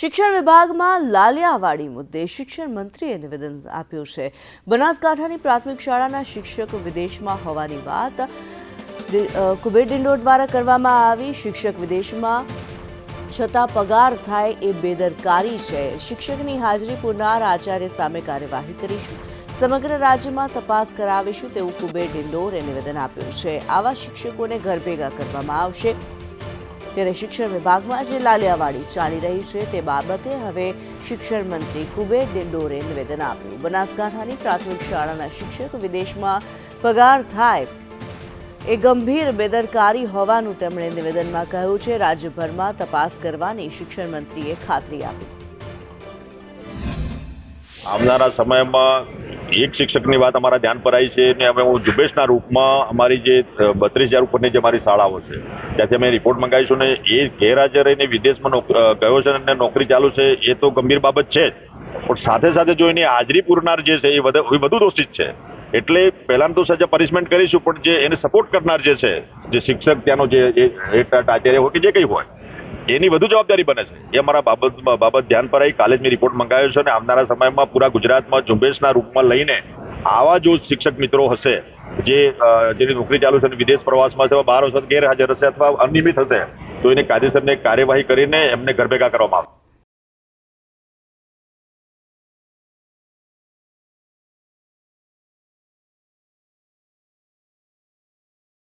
શિક્ષણ વિભાગમાં લાલિયાવાડી મુદ્દે શિક્ષણ મંત્રીએ નિવેદન આપ્યું છે. બનાસકાંઠાની પ્રાથમિક શાળાના શિક્ષક વિદેશમાં હોવાની વાત કુબેર ડિંડોર દ્વારા કરવામાં આવી. શિક્ષક વિદેશમાં છતાં પગાર થાય એ બેદરકારી છે. શિક્ષકની હાજરી પૂરનાર આચાર્ય સામે કાર્યવાહી કરીશું. સમગ્ર રાજ્યમાં તપાસ કરાવીશું તેવું કુબેર ડિંડોરે નિવેદન આપ્યું છે. આવા શિક્ષકોને ઘર ભેગા કરવામાં આવશે. ત્યારે શિક્ષણ વિભાગમાં જે લાલિયાવાડી ચાલી રહી છે તે બાબતે હવે શિક્ષણ મંત્રી કુબેર ડિંડોરે નિવેદન આપ્યું. બનાસકાંઠાની પ્રાથમિક શાળાના શિક્ષક વિદેશમાં પગાર થાય એ ગંભીર બેદરકારી હોવાનું તેમણે નિવેદનમાં કહ્યું છે. રાજ્યભરમાં તપાસ કરવાની શિક્ષણ મંત્રીએ ખાતરી આપી. આવનારા સમયમાં એક શિક્ષકની વાત અમારા ધ્યાન પર આવી છે અને અમે હું ઝુંબેશના રૂપમાં અમારી જે બત્રીસ હજાર ઉપરની જે મારી શાળાઓ છે, ત્યાંથી અમે રિપોર્ટ મંગાવીશું ને એ ગેરહાજર રહીને વિદેશમાં ગયો છે અને નોકરી ચાલુ છે, એ તો ગંભીર બાબત છે જ. પણ સાથે સાથે જો એની હાજરી પૂરનાર જે છે એ વધુ દોષિત છે. એટલે પહેલાં તો સજા પનિશમેન્ટ કરીશું, પણ જે એને સપોર્ટ કરનાર જે છે, જે શિક્ષક ત્યાંનો જે આચાર્ય હોય કે જે કંઈ હોય એની વધુ જવાબદારી બને છે. એ મારા બાબત બાબત ધ્યાન પર આવી કાલે જ મેં રિપોર્ટ મંગાવ્યો છે અને આવનારા સમયમાં પૂરા ગુજરાતમાં ઝુંબેશના રૂપમાં લઈને આવા જો શિક્ષક મિત્રો હશે જે જેની નોકરી ચાલુ છે અને વિદેશ પ્રવાસમાં છે બાર હશે, ગેરહાજર હશે અથવા અનિયમિત હશે, તો એને કાયદેસરને કાર્યવાહી કરીને એમને ઘર ભેગા કરવામાં આવશે.